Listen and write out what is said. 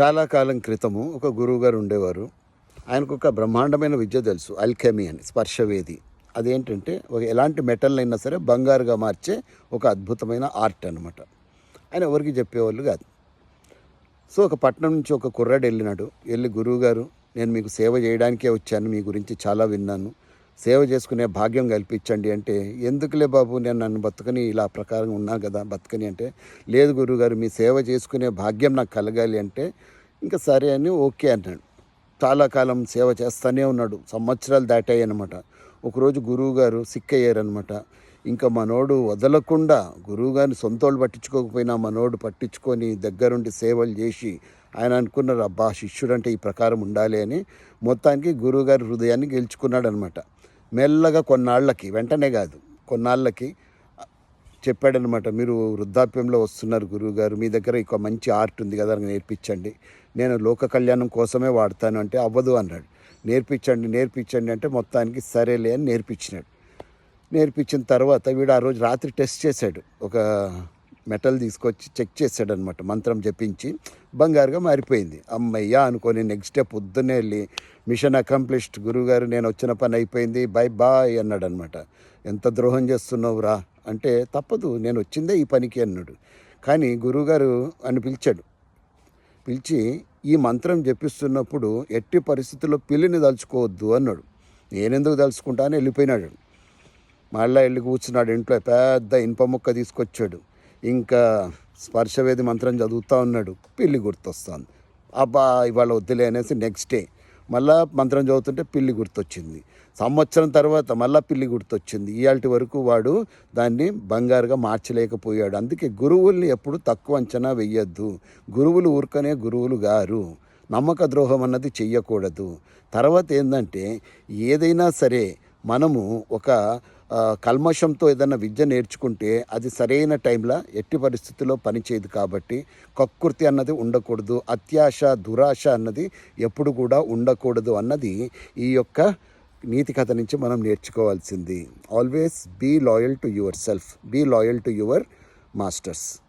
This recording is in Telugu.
చాలా కాలం క్రితము ఒక గురువుగారు ఉండేవారు. ఆయనకు ఒక బ్రహ్మాండమైన విద్య తెలుసు అల్కెమీ అని స్పర్శవేది. అదేంటంటే ఒక ఎలాంటి మెటల్ అయినా సరే బంగారుగా మార్చే ఒక అద్భుతమైన ఆర్ట్ అనమాట ఆయన ఎవరికి చెప్పేవాళ్ళు కాదు. సో ఒక పట్నం నుంచి ఒక కుర్రాడు వెళ్ళినాడు. వెళ్ళి గురువు గారు నేను మీకు సేవ చేయడానికే వచ్చాను మీ గురించి చాలా విన్నాను. సేవ చేసుకునే భాగ్యం కల్పించండి అంటే ఎందుకులే బాబు నేను నన్ను బతుకని ఇలా ప్రకారం ఉన్నా కదా బతుకని అంటే లేదు గురువుగారు మీ సేవ చేసుకునే భాగ్యం నాకు కలగాలి అంటే ఇంకా సరే అని ఓకే అన్నాడు. చాలా కాలం సేవ చేస్తూనే ఉన్నాడు. సంవత్సరాలు దాటాయి అనమాట ఒకరోజు గురువు గారు సిక్ అయ్యారనమాట ఇంకా మనోడు వదలకుండా గురువుగారిని సొంతోళ్ళు పట్టించుకోకపోయినా మనోడు పట్టించుకొని దగ్గరుండి సేవలు చేసి ఆయన అనుకున్నారు అబ్బా శిష్యుడు అంటే ఈ ప్రకారం ఉండాలి అని. మొత్తానికి గురువుగారి హృదయాన్ని గెలుచుకున్నాడు అనమాట మెల్లగా కొన్నాళ్ళకి వెంటనే కాదు కొన్నాళ్ళకి చెప్పాడనమాట మీరు వృద్ధాప్యంలో వస్తున్నారు గురువుగారు మీ దగ్గర ఒక మంచి ఆర్ట్ ఉంది కదా నేర్పించండి. నేను లోక కళ్యాణం కోసమే వాడతాను అంటే అవ్వదు అన్నాడు. నేర్పించండి నేర్పించండి అంటే మొత్తానికి సరేలే అని నేర్పించినాడు. నేర్పించిన తర్వాత వీడు ఆ రోజు రాత్రి టెస్ట్ చేశాడు. ఒక మెటల్ తీసుకొచ్చి చెక్ చేశాడు అనమాట మంత్రం జపించి బంగారుగా మారిపోయింది. అమ్మయ్యా అనుకొని నెక్స్ట్ డే పొద్దున్నే వెళ్ళి మిషన్ అకంప్లిష్డ్ గురువుగారు నేను వచ్చిన పని అయిపోయింది. బై బాయ్ అన్నాడు అనమాట ఎంత ద్రోహం చేస్తున్నావు రా? అంటే తప్పదు నేను వచ్చిందే ఈ పనికి అన్నాడు. కానీ గురువుగారు అని పిలిచాడు. పిలిచి ఈ మంత్రం జపిస్తున్నప్పుడు ఎట్టి పరిస్థితుల్లో పిల్లిని దలుచుకోవద్దు అన్నాడు. నేనెందుకు తలుచుకుంటా అని వెళ్ళిపోయినాడు. మళ్ళీ వెళ్ళి కూర్చున్నాడు. ఇంట్లో పెద్ద ఇనుప ముక్క తీసుకొచ్చాడు. ఇంకా స్పర్శవేది మంత్రం చదువుతూ ఉన్నాడు. పిల్లి గుర్తొస్తుంది. అబ్బా ఇవాళ వద్దులే అనేసి నెక్స్ట్ డే మళ్ళా మంత్రం చదువుతుంటే పిల్లి గుర్తొచ్చింది. సంవత్సరం తర్వాత మళ్ళా పిల్లి గుర్తొచ్చింది. ఇవాళ వరకు వాడు దాన్ని బంగారుగా మార్చలేకపోయాడు. అందుకే గురువుల్ని ఎప్పుడు తక్కువ అంచనా వెయ్యొద్దు గురువులు ఊరుకనే గురువులు గారు. నమ్మక ద్రోహం అన్నది చెయ్యకూడదు. తర్వాత ఏంటంటే ఏదైనా సరే మనము ఒక కల్మషంతో ఏదైనా విద్య నేర్చుకుంటే అది సరైన టైంలో ఎట్టి పరిస్థితుల్లో పనిచేయదు కాబట్టి కక్కుర్తి అన్నది ఉండకూడదు అత్యాశ దురాశ అన్నది ఎప్పుడు కూడా ఉండకూడదు అన్నది ఈ యొక్క నీతి కథ నుంచి మనం నేర్చుకోవాల్సింది. Always be loyal to yourself be loyal to your masters